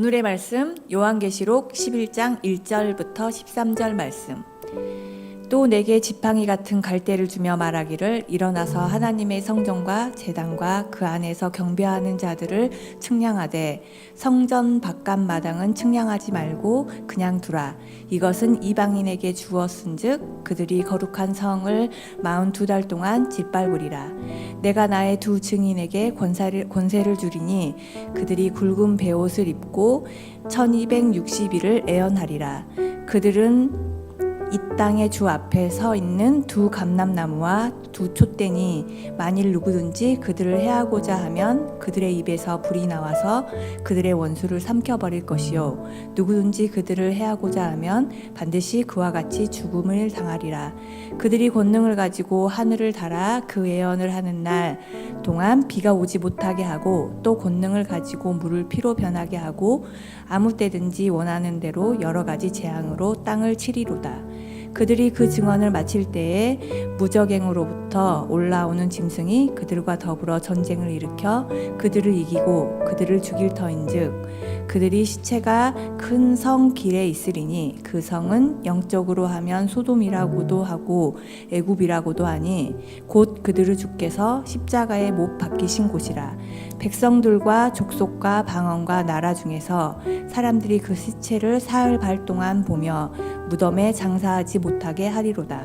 오늘의 말씀 요한계시록 11장 1절부터 13절 말씀. 또 내게 지팡이 같은 갈대를 주며 말하기를 일어나서 하나님의 성전과 제단과 그 안에서 경배하는 자들을 측량하되 성전 바깥 마당은 측량하지 말고 그냥 두라. 이것은 이방인에게 주었은즉 그들이 거룩한 성을 마흔 두 달 동안 짓밟으리라. 내가 나의 두 증인에게 권세를, 권세를 주리니 그들이 굵은 베옷을 입고 1260일을 애연하리라. 그들은 이 땅의 주 앞에 서 있는 두 감람나무와 두 촛대니 만일 누구든지 그들을 해하고자 하면 그들의 입에서 불이 나와서 그들의 원수를 삼켜버릴 것이요 누구든지 그들을 해하고자 하면 반드시 그와 같이 죽음을 당하리라 그들이 권능을 가지고 하늘을 달아 그 예언을 하는 날 동안 비가 오지 못하게 하고 또 권능을 가지고 물을 피로 변하게 하고 아무 때든지 원하는 대로 여러 가지 재앙으로 땅을 치리로다. 그들이 그 증언을 마칠 때에 무적행으로부터 올라오는 짐승이 그들과 더불어 전쟁을 일으켜 그들을 이기고 그들을 죽일 터인즉 그들이 시체가 큰 성 길에 있으리니 그 성은 영적으로 하면 소돔이라고도 하고 애굽이라고도 하니 곧 그들을 주께서 십자가에 못 박히신 곳이라 백성들과 족속과 방언과 나라 중에서 사람들이 그 시체를 사흘 발 동안 보며 무덤에 장사하지 못하게 하리로다.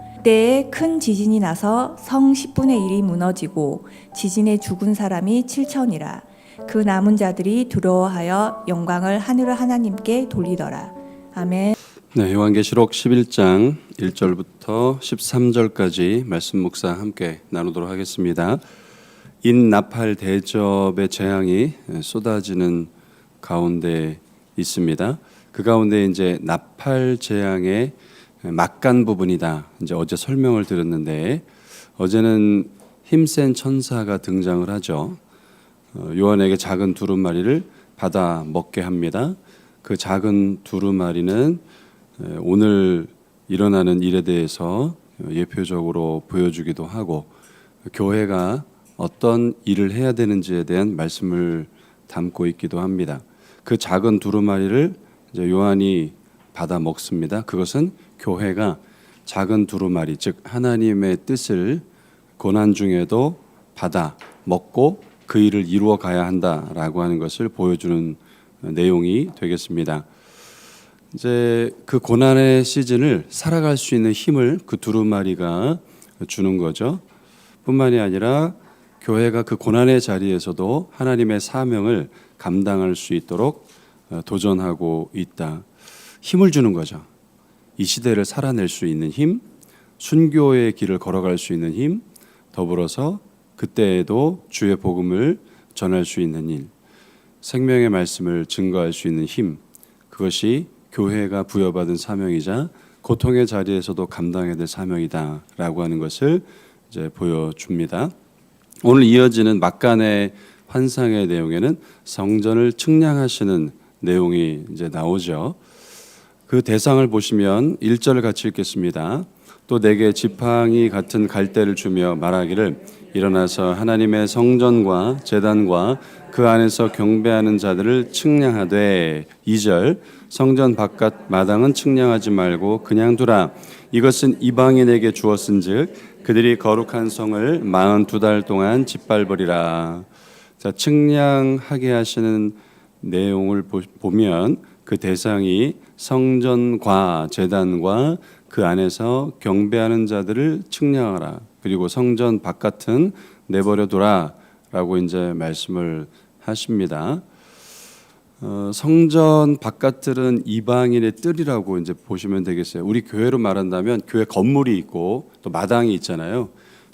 그때에 큰 지진이 나서 성 10분의 1이 무너지고 지진에 죽은 사람이 7천이라. 그 남은 자들이 두려워하여 영광을 하늘 하나님께 돌리더라. 아멘. 네, 요한계시록 11장 1절부터 13절까지 말씀 묵상 함께 나누도록 하겠습니다. 인 나팔 대접의 재앙이 쏟아지는 가운데 있습니다. 그 가운데 이제 나팔 재앙의 막간 부분이다. 이제 어제 설명을 들었는데 어제는 힘센 천사가 등장을 하죠. 어, 요한에게 작은 두루마리를 받아 먹게 합니다. 그 작은 두루마리는 에, 오늘 일어나는 일에 대해서 예표적으로 보여주기도 하고 교회가 어떤 일을 해야 되는지에 대한 말씀을 담고 있기도 합니다. 그 작은 두루마리를 요한이 받아 먹습니다. 그것은 교회가 작은 두루마리 즉 하나님의 뜻을 고난 중에도 받아 먹고 그 일을 이루어 가야 한다라고 하는 것을 보여주는 내용이 되겠습니다. 이제 그 고난의 시즌을 살아갈 수 있는 힘을 그 두루마리가 주는 거죠. 뿐만이 아니라 교회가 그 고난의 자리에서도 하나님의 사명을 감당할 수 있도록 어, 도전하고 있다. 힘을 주는 거죠. 이 시대를 살아낼 수 있는 힘, 순교의 길을 걸어갈 수 있는 힘, 더불어서 그때에도 주의 복음을 전할 수 있는 일, 생명의 말씀을 증거할 수 있는 힘, 그것이 교회가 부여받은 사명이자 고통의 자리에서도 감당해야 될 사명이다라고 하는 것을 이제 보여줍니다. 오늘 이어지는 막간의 환상의 내용에는 성전을 측량하시는 내용이 이제 나오죠. 그 대상을 보시면 1절을 같이 읽겠습니다. 또 내게 지팡이 같은 갈대를 주며 말하기를 일어나서 하나님의 성전과 제단과 그 안에서 경배하는 자들을 측량하되. 2절 성전 바깥 마당은 측량하지 말고 그냥 두라. 이것은 이방인에게 주었은즉 그들이 거룩한 성을 마흔 두달 동안 짓밟으리라. 자 측량하게 하시는 내용을 보, 보면 그 대상이 성전과 제단과 그 안에서 경배하는 자들을 측량하라. 그리고 성전 바깥은 내버려 두라라고 이제 말씀을 하십니다. 어, 성전 바깥들은 이방인의 뜰이라고 이제 보시면 되겠어요. 우리 교회로 말한다면 교회 건물이 있고 또 마당이 있잖아요.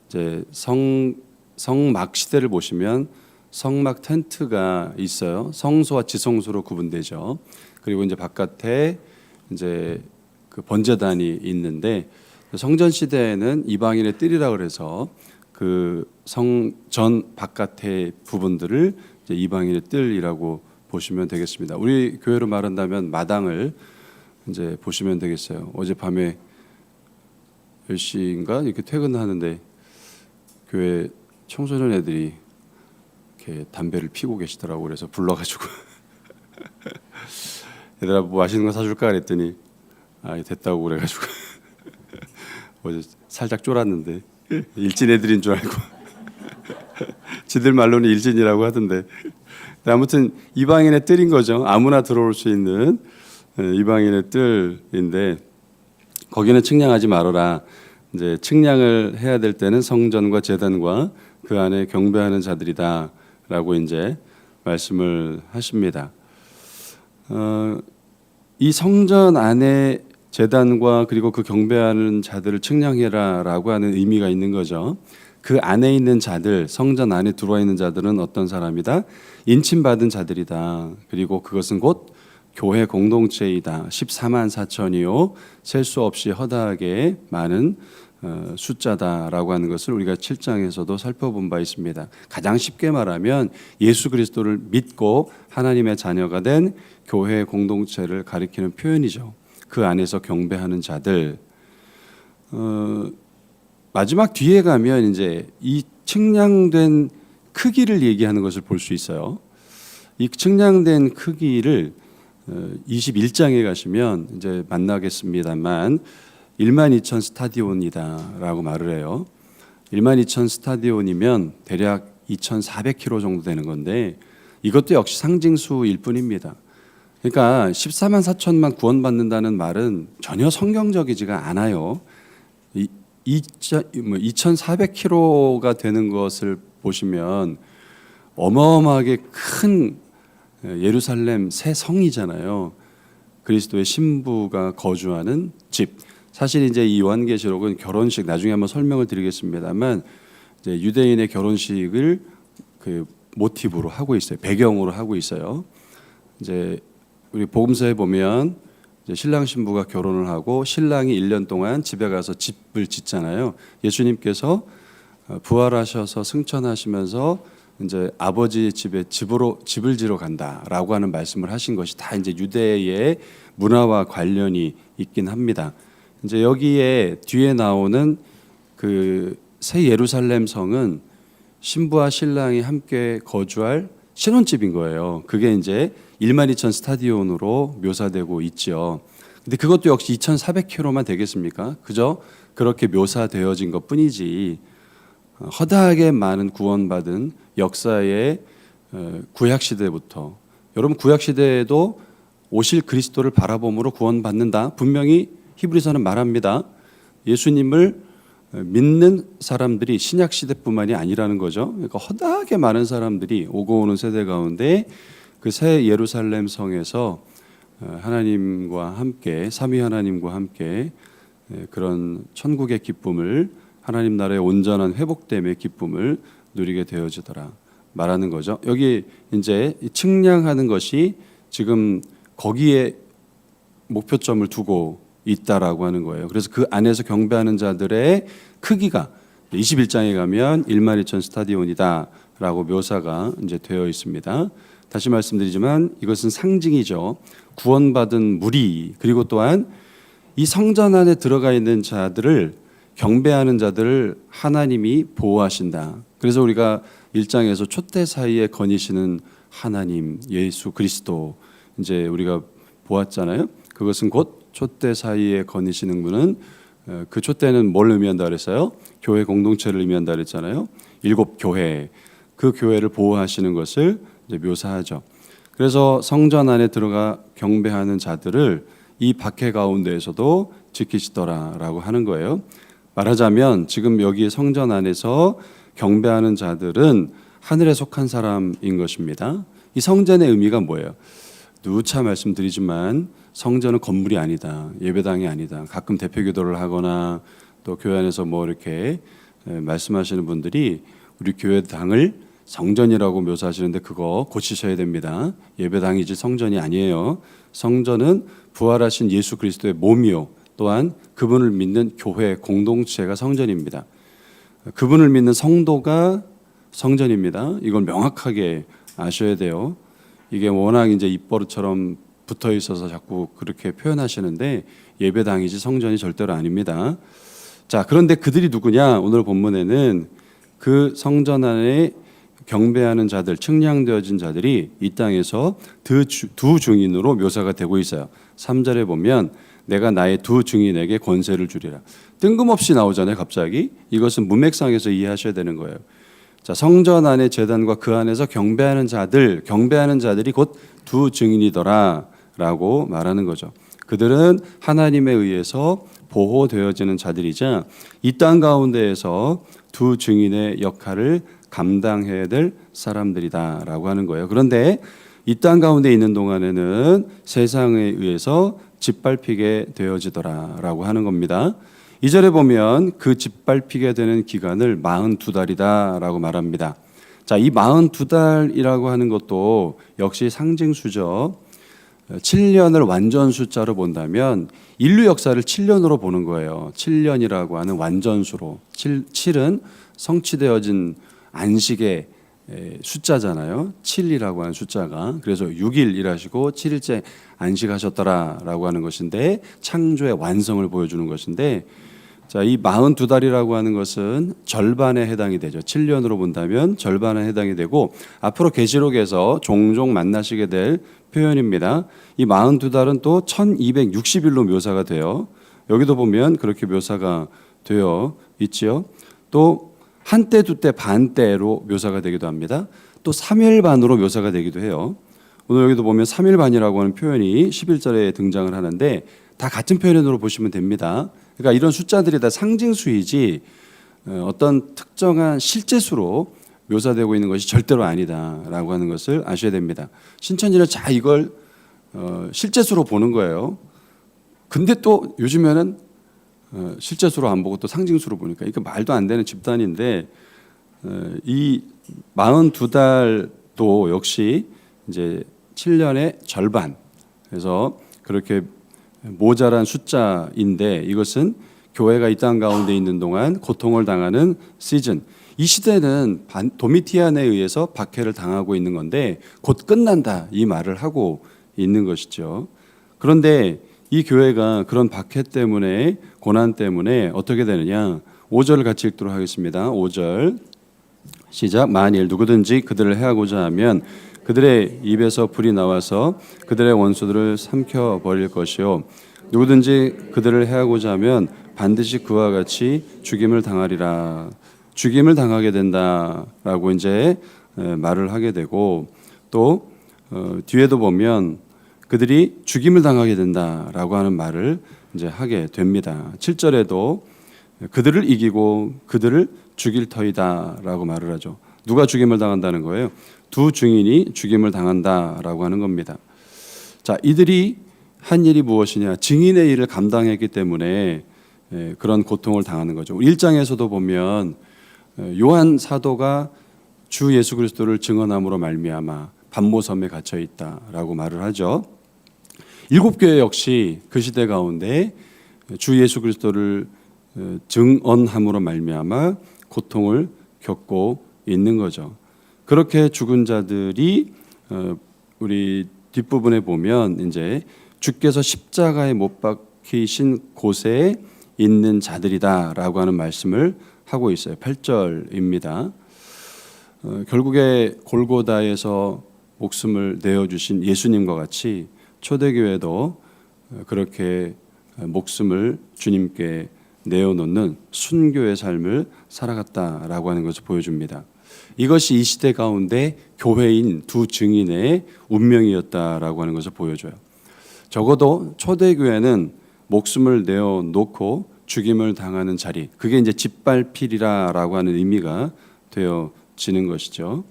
이제 성 성막 시대를 보시면 성막 텐트가 있어요. 성소와 지성소로 구분되죠. 그리고 이제 바깥에 이제 그 번제단이 있는데 성전 시대에는 이방인의 뜰이라 그래서 그 성전 바깥의 부분들을 이방인의 뜰이라고 보시면 되겠습니다. 우리 교회로 말한다면 마당을 이제 보시면 되겠어요. 어젯밤에 10시인가 이렇게 퇴근하는데 교회 청소년 애들이 이렇게 담배를 피고 계시더라고 그래서 불러가지고 얘들아 뭐 맛있는 거 사줄까? 그랬더니 아 됐다고 그래가지고. 어제 살짝 쫄았는데. 일진 애들인 줄 알고. 지들 말로는 일진이라고 하던데. 아무튼 이방인의 뜰인 거죠. 아무나 들어올 수 있는 예, 이방인의 뜰인데 거기는 측량하지 말아라. 이제 측량을 해야 될 때는 성전과 제단과 그 안에 경배하는 자들이다라고 이제 말씀을 하십니다. 어, 이 성전 안에 제단과 그리고 그 경배하는 자들을 측량해라라고 하는 의미가 있는 거죠. 그 안에 있는 자들, 성전 안에 들어와 있는 자들은 어떤 사람이다? 인침받은 자들이다. 그리고 그것은 곧 교회 공동체이다. 14만 4천이요. 셀 수 없이 허다하게 많은 어, 숫자다라고 하는 것을 우리가 7장에서도 살펴본 바 있습니다. 가장 쉽게 말하면 예수 그리스도를 믿고 하나님의 자녀가 된 교회 공동체를 가리키는 표현이죠. 그 안에서 경배하는 자들. 어, 마지막 뒤에 가면 이제 이 측량된 크기를 얘기하는 것을 볼 수 있어요. 이 측량된 크기를 어, 21장에 가시면 이제 만나겠습니다만 1만 2천 스타디온이다라고 말을 해요. 1만 2천 스타디온이면 대략 2,400km 정도 되는 건데 이것도 역시 상징수일 뿐입니다. 그러니까 14만 4천만 구원받는다는 말은 전혀 성경적이지가 않아요. 이, 2,400km가 되는 것을 보시면 어마어마하게 큰 예루살렘 새 성이잖아요. 그리스도의 신부가 거주하는 집. 사실 이제 이 요한계시록은 결혼식 나중에 한번 설명을 드리겠습니다만 이제 유대인의 결혼식을 그 모티브로 하고 있어요. 배경으로 하고 있어요. 이제 우리 복음서에 보면 신랑 신부가 결혼을 하고 신랑이 1년 동안 집에 가서 집을 짓잖아요. 예수님께서 어, 부활하셔서 승천하시면서 이제 아버지 집에 집으로 집을 지러 간다라고 하는 말씀을 하신 것이 다 이제 유대의 문화와 관련이 있긴 합니다. 이제 여기에 뒤에 나오는 그 새 예루살렘 성은 신부와 신랑이 함께 거주할 신혼집인 거예요. 그게 이제 1만 2천 스타디온으로 묘사되고 있죠. 근데 그것도 역시 2,400km만 되겠습니까? 그저 그렇게 묘사되어진 것 뿐이지 허다하게 많은 구원받은 역사의 어, 구약 시대부터 여러분 구약 시대에도 오실 그리스도를 바라봄으로 구원받는다. 분명히 히브리서는 말합니다. 예수님을 믿는 사람들이 신약 시대뿐만이 아니라는 거죠. 그러니까 허다하게 많은 사람들이 오고 오는 세대 가운데 그 새 예루살렘 성에서 어, 하나님과 함께 삼위 하나님과 함께 예, 그런 천국의 기쁨을 하나님 나라의 온전한 회복됨의 기쁨을 누리게 되어지더라 말하는 거죠. 여기 이제 측량하는 것이 지금 거기에 목표점을 두고 있다라고 하는 거예요. 그래서 그 안에서 경배하는 자들의 크기가 21장에 가면 1만 2천 스타디온이다라고 묘사가 이제 되어 있습니다. 다시 말씀드리지만 이것은 상징이죠. 구원받은 무리 그리고 또한 이 성전 안에 들어가 있는 자들을 경배하는 자들을 하나님이 보호하신다. 그래서 우리가 일장에서 촛대 사이에 거니시는 하나님 예수 그리스도 이제 우리가 보았잖아요. 그것은 곧 촛대 사이에 거니시는 분은 어, 그 촛대는 뭘 의미한다 그랬어요? 교회 공동체를 의미한다 그랬잖아요. 일곱 교회 그 교회를 보호하시는 것을 묘사하죠. 그래서 성전 안에 들어가 경배하는 자들을 이 박해 가운데에서도 지키시더라라고 하는 거예요. 말하자면 지금 여기 성전 안에서 경배하는 자들은 하늘에 속한 사람인 것입니다. 이 성전의 의미가 뭐예요? 누차 말씀드리지만 성전은 건물이 아니다. 예배당이 아니다. 가끔 대표 기도를 하거나 또 교회 안에서 뭐 이렇게 말씀하시는 분들이 우리 교회당을 성전이라고 묘사하시는데 그거 고치셔야 됩니다. 예배당이지 성전이 아니에요. 성전은 부활하신 예수 그리스도의 몸이요. 또한 그분을 믿는 교회 공동체가 성전입니다. 그분을 믿는 성도가 성전입니다. 이걸 명확하게 아셔야 돼요. 이게 워낙 이제 입버릇처럼 붙어 있어서 자꾸 그렇게 표현하시는데 예배당이지 성전이 절대로 아닙니다. 자, 그런데 그들이 누구냐? 오늘 본문에는 그 성전 안에 경배하는 자들, 측량되어진 자들이 이 땅에서 두, 증인으로 묘사가 되고 있어요. 3절에 보면 내가 나의 두 증인에게 권세를 주리라. 뜬금없이 나오잖아요, 갑자기. 이것은 문맥상에서 이해하셔야 되는 거예요. 자, 성전 안의 재단과 그 안에서 경배하는 자들, 경배하는 자들이 곧 두 증인이더라라고 말하는 거죠. 그들은 하나님에 의해서 보호되어지는 자들이자 이 땅 가운데에서 두 증인의 역할을 감당해야 될 사람들이다라고 하는 거예요. 그런데 이 땅 가운데 있는 동안에는 세상에 의해서 짓밟히게 되어지더라라고 하는 겁니다. 이절에 보면 그 짓밟히게 되는 기간을 42달이다라고 말합니다. 자, 이 42달이라고 하는 것도 역시 상징수죠. 7년을 완전 숫자로 본다면 인류 역사를 7년으로 보는 거예요. 7년이라고 하는 완전수로. 7, 7은 성취되어진 안식의 에, 숫자잖아요. 7이라고 하는 숫자가. 그래서 6일 일하시고 7일째 안식하셨더라라고 하는 것인데 창조의 완성을 보여주는 것인데 자, 이 42달이라고 하는 것은 절반에 해당이 되죠. 7년으로 본다면 절반에 해당이 되고 앞으로 계시록에서 종종 만나시게 될 표현입니다. 이 42달은 또 1260일로 묘사가 돼요. 여기도 보면 그렇게 묘사가 되어 있지요. 또 한때 두때 반때로 묘사가 되기도 합니다. 또 3일 반으로 묘사가 되기도 해요. 오늘 여기도 보면 3일 반이라고 하는 표현이 11절에 등장을 하는데 다 같은 표현으로 보시면 됩니다. 그러니까 이런 숫자들이 다 상징 수이지 어, 어떤 특정한 실제수로 묘사되고 있는 것이 절대로 아니다라고 하는 것을 아셔야 됩니다. 신천지는 자 이걸 어, 실제수로 보는 거예요. 근데 또 요즘에는 어, 실제수로 안 보고 또 상징수로 보니까 이거 말도 안 되는 집단인데 어, 이 42달도 역시 이제 7년의 절반 그래서 그렇게 모자란 숫자인데 이것은 교회가 이 땅 가운데 있는 동안 고통을 당하는 시즌. 이 시대는 반- 도미티안에 의해서 박해를 당하고 있는 건데 곧 끝난다 이 말을 하고 있는 것이죠. 그런데 이 교회가 그런 박해 때문에 고난 때문에 어떻게 되느냐? 5절을 같이 읽도록 하겠습니다. 5절 시작 만일 누구든지 그들을 해하고자 하면 그들의 입에서 불이 나와서 그들의 원수들을 삼켜 버릴 것이요 누구든지 그들을 해하고자 하면 반드시 그와 같이 죽임을 당하리라 죽임을 당하게 된다라고 이제 에, 말을 하게 되고 또 어, 뒤에도 보면 그들이 죽임을 당하게 된다라고 하는 말을 이제 하게 됩니다. 7절에도 그들을 이기고 그들을 죽일 터이다라고 말을 하죠. 누가 죽임을 당한다는 거예요? 두 증인이 죽임을 당한다라고 하는 겁니다. 자, 이들이 한 일이 무엇이냐? 증인의 일을 감당했기 때문에 예, 그런 고통을 당하는 거죠. 1장에서도 보면 예, 요한 사도가 주 예수 그리스도를 증언함으로 말미암아 반모섬에 갇혀 있다라고 말을 하죠. 일곱 교회 역시 그 시대 가운데 주 예수 그리스도를 어, 증언함으로 말미암아 고통을 겪고 있는 거죠. 그렇게 죽은 자들이 어, 우리 뒷부분에 보면 이제 주께서 십자가에 못 박히신 곳에 있는 자들이다라고 하는 말씀을 하고 있어요. 8절입니다. 어, 결국에 골고다에서 목숨을 내어 주신 예수님과 같이 초대교회도 어, 그렇게 목숨을 주님께 내어 놓는 순교의 삶을 살아갔다라고 하는 것을 보여줍니다. 이것이 이 시대 가운데 교회인 두 증인의 운명이었다라고 하는 것을 보여줘요. 적어도 초대교회는 목숨을 내어놓고 죽임을 당하는 자리, 그게 이제 짓밟히리라라고 하는 의미가 되어지는 것이죠.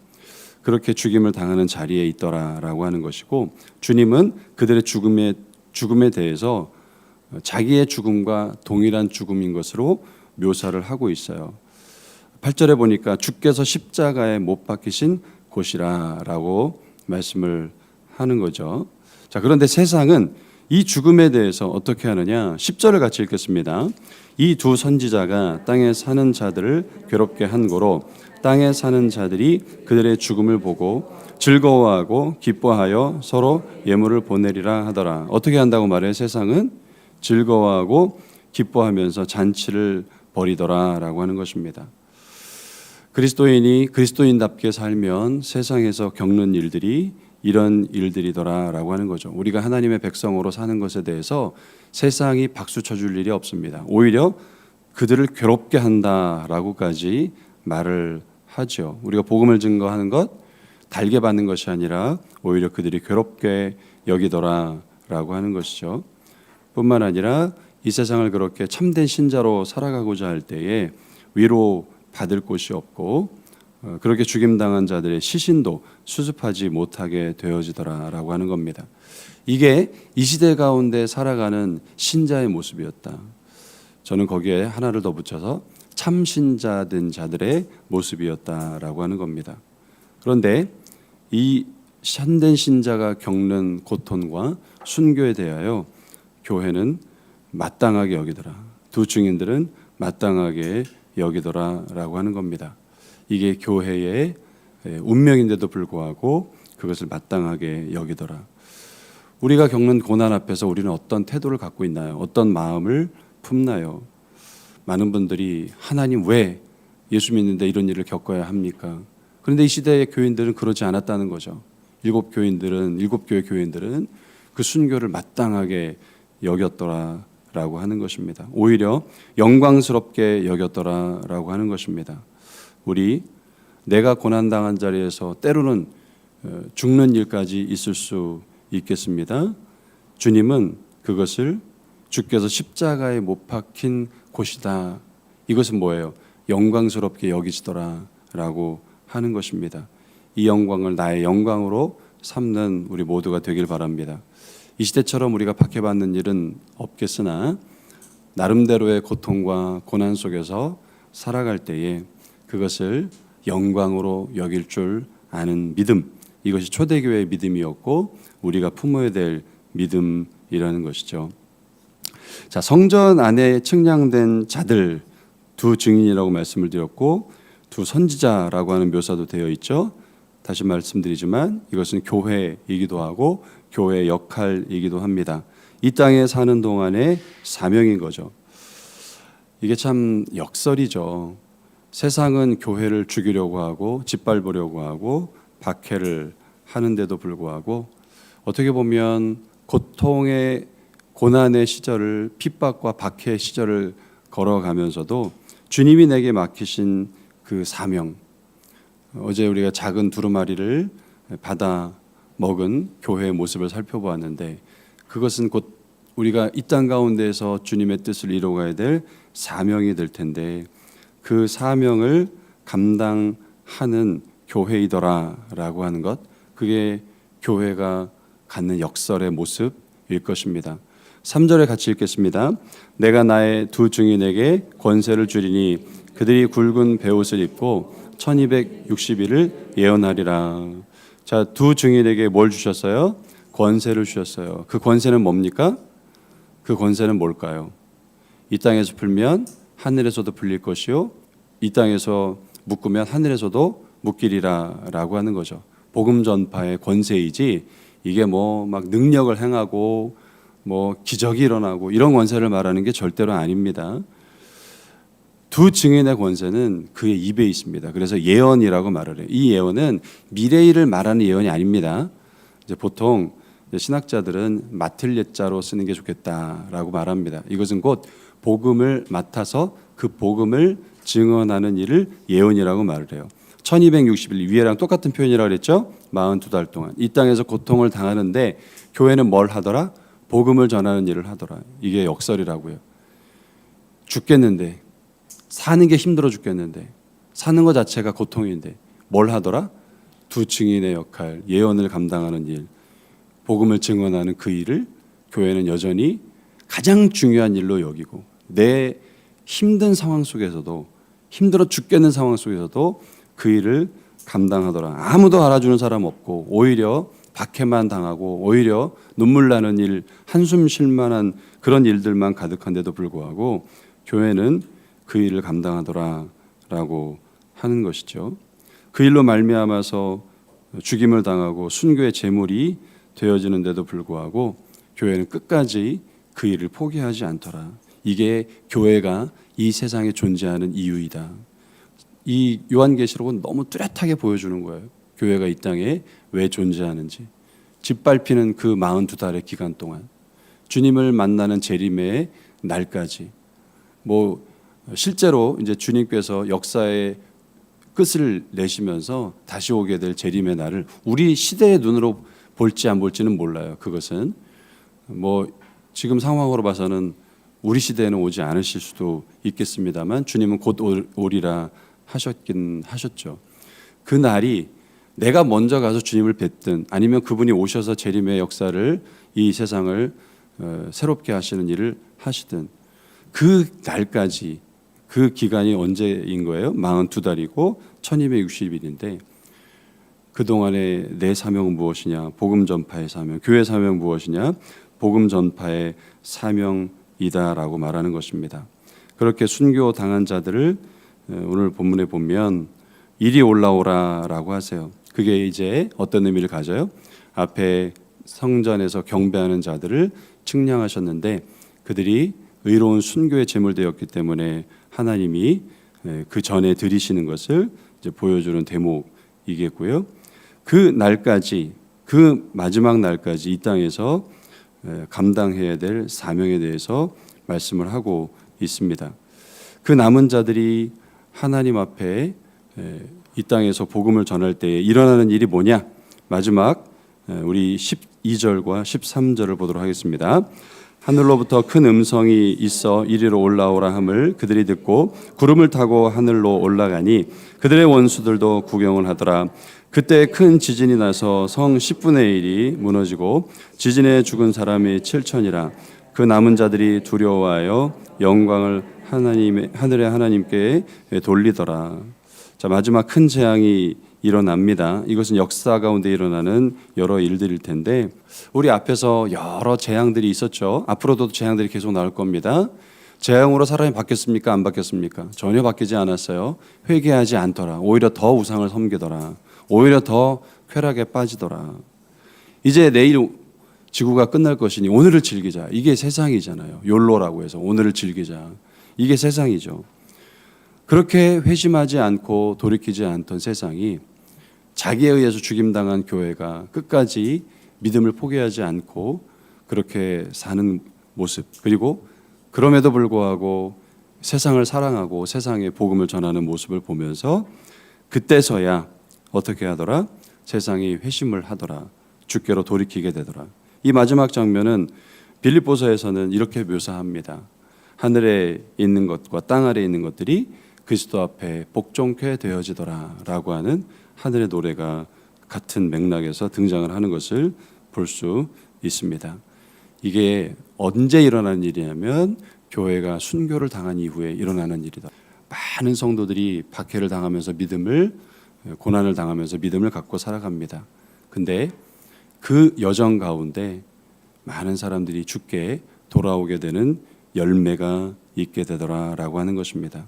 그렇게 죽임을 당하는 자리에 있더라라고 하는 것이고 주님은 그들의 죽음에 죽음에 대해서 자기의 죽음과 동일한 죽음인 것으로 묘사를 하고 있어요. 8절에 보니까 주께서 십자가에 못 박히신 곳이라라고 말씀을 하는 거죠. 자, 그런데 세상은 이 죽음에 대해서 어떻게 하느냐? 10절을 같이 읽겠습니다. 이 두 선지자가 땅에 사는 자들을 괴롭게 한 고로 땅에 사는 자들이 그들의 죽음을 보고 즐거워하고 기뻐하여 서로 예물을 보내리라 하더라. 어떻게 한다고 말해? 세상은 즐거워하고 기뻐하면서 잔치를 벌이더라라고 하는 것입니다. 그리스도인이 그리스도인답게 살면 세상에서 겪는 일들이 이런 일들이더라라고 하는 거죠. 우리가 하나님의 백성으로 사는 것에 대해서 세상이 박수 쳐줄 일이 없습니다. 오히려 그들을 괴롭게 한다라고까지 말을 하죠. 우리가 복음을 증거하는 것 달게 받는 것이 아니라 오히려 그들이 괴롭게 여기더라라고 하는 것이죠. 뿐만 아니라 이 세상을 그렇게 참된 신자로 살아가고자 할 때에 위로 받을 곳이 없고 어, 그렇게 죽임당한 자들의 시신도 수습하지 못하게 되어지더라라고 하는 겁니다. 이게 이 시대 가운데 살아가는 신자의 모습이었다. 저는 거기에 하나를 더 붙여서 참신자된 자들의 모습이었다라고 하는 겁니다. 그런데 이 참된 신자가 겪는 고통과 순교에 대하여 교회는 마땅하게 여기더라. 두 증인들은 마땅하게 여기더라라고 하는 겁니다. 이게 교회의 예, 운명인데도 불구하고 그것을 마땅하게 여기더라. 우리가 겪는 고난 앞에서 우리는 어떤 태도를 갖고 있나요? 어떤 마음을 품나요? 많은 분들이 하나님 왜 예수 믿는데 이런 일을 겪어야 합니까? 그런데 이 시대의 교인들은 그러지 않았다는 거죠. 일곱 교인들은 일곱 교회 교인들은 그 순교를 마땅하게 여겼더라 라고 하는 것입니다. 오히려 영광스럽게 여겼더라 라고 하는 것입니다. 우리 내가 고난 당한 자리에서 때로는 어, 죽는 일까지 있을 수 있겠습니다. 주님은 그것을 주께서 십자가에 못 박힌 곳이다. 이것은 뭐예요? 영광스럽게 여기시더라 라고 하는 것입니다. 이 영광을 나의 영광으로 삼는 우리 모두가 되길 바랍니다. 이 시대처럼 우리가 박해받는 일은 없겠으나 나름대로의 고통과 고난 속에서 살아갈 때에 그것을 영광으로 여길 줄 아는 믿음 이것이 초대교회의 믿음이었고 우리가 품어야 될 믿음이라는 것이죠. 자 성전 안에 측량된 자들 두 증인이라고 말씀을 드렸고 두 선지자라고 하는 묘사도 되어 있죠. 다시 말씀드리지만 이것은 교회이기도 하고 교회의 역할이기도 합니다. 이 땅에 사는 동안의 사명인 거죠. 이게 참 역설이죠. 세상은 교회를 죽이려고 하고 짓밟으려고 하고 박해를 하는데도 불구하고 어떻게 보면 고통의 고난의 시절을 핍박과 박해의 시절을 걸어가면서도 주님이 내게 맡기신 그 사명 어제 우리가 작은 두루마리를 받아 먹은 교회의 모습을 살펴보았는데 그것은 곧 우리가 이 땅 가운데에서 주님의 뜻을 이루어가야 될 사명이 될 텐데 그 사명을 감당하는 교회이더라라고 하는 것 그게 교회가 갖는 역설의 모습일 것입니다. 3절에 같이 읽겠습니다. 내가 나의 두 증인에게 권세를 주리니 그들이 굵은 베옷을 입고 1260일을 예언하리라. 자, 두 증인에게 뭘 주셨어요? 권세를 주셨어요. 그 권세는 뭡니까? 그 권세는 뭘까요? 이 땅에서 풀면 하늘에서도 풀릴 것이요. 이 땅에서 묶으면 하늘에서도 묶이리라라고 하는 거죠. 복음 전파의 권세이지 이게 뭐 막 능력을 행하고 뭐 기적이 일어나고 이런 권세를 말하는 게 절대로 아닙니다. 두 증인의 권세는 그의 입에 있습니다. 그래서 예언이라고 말을 해요. 이 예언은 미래 일을 말하는 예언이 아닙니다. 이제 보통 신학자들은 맡을 예자로 쓰는 게 좋겠다라고 말합니다. 이것은 곧 복음을 맡아서 그 복음을 증언하는 일을 예언이라고 말을 해요. 1260일 위에랑 똑같은 표현이라고 그랬죠? 42달 동안 이 땅에서 고통을 당하는데 교회는 뭘 하더라? 복음을 전하는 일을 하더라. 이게 역설이라고요. 죽겠는데 사는 게 힘들어 죽겠는데 사는 것 자체가 고통인데 뭘 하더라? 두 증인의 역할, 예언을 감당하는 일, 복음을 증언하는 그 일을 교회는 여전히 가장 중요한 일로 여기고 내 힘든 상황 속에서도 힘들어 죽겠는 상황 속에서도 그 일을 감당하더라. 아무도 알아주는 사람 없고 오히려 박해만 당하고 오히려 눈물 나는 일, 한숨 쉴 만한 그런 일들만 가득한데도 불구하고 교회는 그 일을 감당하더라라고 하는 것이죠. 그 일로 말미암아서 죽임을 당하고 순교의 제물이 되어지는데도 불구하고 교회는 끝까지 그 일을 포기하지 않더라. 이게 교회가 이 세상에 존재하는 이유이다. 이 요한계시록은 너무 뚜렷하게 보여주는 거예요. 교회가 이 땅에 왜 존재하는지. 짓밟히는 그 42달의 기간 동안 주님을 만나는 재림의 날까지 뭐 실제로 이제 주님께서 역사의 끝을 내시면서 다시 오게 될 재림의 날을 우리 시대의 눈으로 볼지 안 볼지는 몰라요. 그것은 뭐 지금 상황으로 봐서는 우리 시대에는 오지 않으실 수도 있겠습니다만 주님은 곧 올- 오리라 하셨긴 하셨죠. 그 날이 내가 먼저 가서 주님을 뵙든 아니면 그분이 오셔서 재림의 역사를 이 세상을 어, 새롭게 하시는 일을 하시든 그 날까지 그 기간이 언제인 거예요? 42달이고 1260일인데 그동안에 내 사명은 무엇이냐? 복음 전파의 사명. 교회 사명 무엇이냐? 복음 전파의 사명이다라고 말하는 것입니다. 그렇게 순교 당한 자들을 어, 오늘 본문에 보면 이리 올라오라라고 하세요. 그게 이제 어떤 의미를 가져요? 앞에 성전에서 경배하는 자들을 측량하셨는데 그들이 의로운 순교의 제물 되었기 때문에 하나님이 에, 그 전에 드리시는 것을 보여주는 대목이겠고요. 그 날까지 그 마지막 날까지 이 땅에서 에, 감당해야 될 사명에 대해서 말씀을 하고 있습니다. 그 남은 자들이 하나님 앞에 에, 이 땅에서 복음을 전할 때에 일어나는 일이 뭐냐? 마지막 에, 우리 12절과 13절을 보도록 하겠습니다. 하늘로부터 큰 음성이 있어 이리로 올라오라 함을 그들이 듣고 구름을 타고 하늘로 올라가니 그들의 원수들도 구경을 하더라. 그때 큰 지진이 나서 성 10분의 1이 무너지고 지진에 죽은 사람이 7천이라 그 남은 자들이 두려워하여 영광을 하나님의 하늘의 하나님께 돌리더라. 자 마지막 큰 재앙이 일어납니다. 이것은 역사 가운데 일어나는 여러 일들일 텐데 우리 앞에서 여러 재앙들이 있었죠. 앞으로도 재앙들이 계속 나올 겁니다. 재앙으로 사람이 바뀌었습니까? 안 바뀌었습니까? 전혀 바뀌지 않았어요. 회개하지 않더라. 오히려 더 우상을 섬기더라. 오히려 더 쾌락에 빠지더라. 이제 내일 지구가 끝날 것이니 오늘을 즐기자. 이게 세상이잖아요. 욜로라고 해서 오늘을 즐기자. 이게 세상이죠. 그렇게 회심하지 않고 돌이키지 않던 세상이 자기에 의해서 죽임당한 교회가 끝까지 믿음을 포기하지 않고 그렇게 사는 모습. 그리고 그럼에도 불구하고 세상을 사랑하고 세상에 복음을 전하는 모습을 보면서 그때서야 어떻게 하더라? 세상이 회심을 하더라. 주께로 돌이키게 되더라. 이 마지막 장면은 빌립보서에서는 이렇게 묘사합니다. 하늘에 있는 것과 땅 아래에 있는 것들이 그리스도 앞에 복종케 되어지더라라고 하는 하늘의 노래가 같은 맥락에서 등장을 하는 것을 볼 수 있습니다. 이게 언제 일어나는 일이냐면 교회가 순교를 당한 이후에 일어나는 일이다. 많은 성도들이 박해를 당하면서 믿음을 고난을 당하면서 믿음을 갖고 살아갑니다. 근데 그 여정 가운데 많은 사람들이 죽게 돌아오게 되는 열매가 있게 되더라라고 하는 것입니다.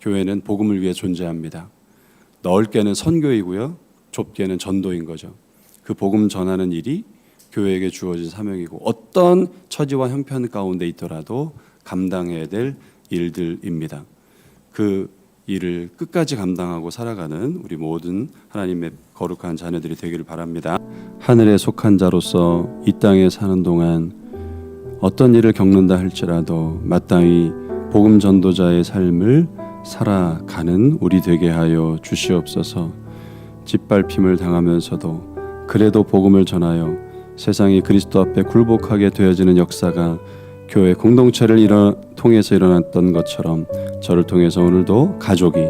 교회는 복음을 위해 존재합니다. 넓게는 선교이고요. 좁게는 전도인 거죠. 그 복음 전하는 일이 교회에게 주어진 사명이고 어떤 처지와 형편 가운데 있더라도 감당해야 될 일들입니다. 그 일을 끝까지 감당하고 살아가는 우리 모든 하나님의 거룩한 자녀들이 되기를 바랍니다. 하늘에 속한 자로서 이 땅에 사는 동안 어떤 일을 겪는다 할지라도 마땅히 복음 전도자의 삶을 살아가는 우리 되게 하여 주시옵소서. 짓밟힘을 당하면서도 그래도 복음을 전하여 세상이 그리스도 앞에 굴복하게 되어지는 역사가 교회 공동체를 일어, 통해서 일어났던 것처럼 저를 통해서 오늘도 가족이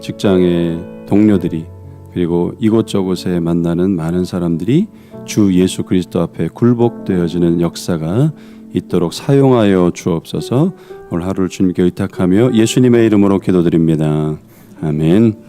직장의 동료들이 그리고 이곳저곳에 만나는 많은 사람들이 주 예수 그리스도 앞에 굴복되어지는 역사가 있도록 사용하여 주옵소서. 오늘 하루를 주님께 의탁하며 예수님의 이름으로 기도드립니다. 아멘.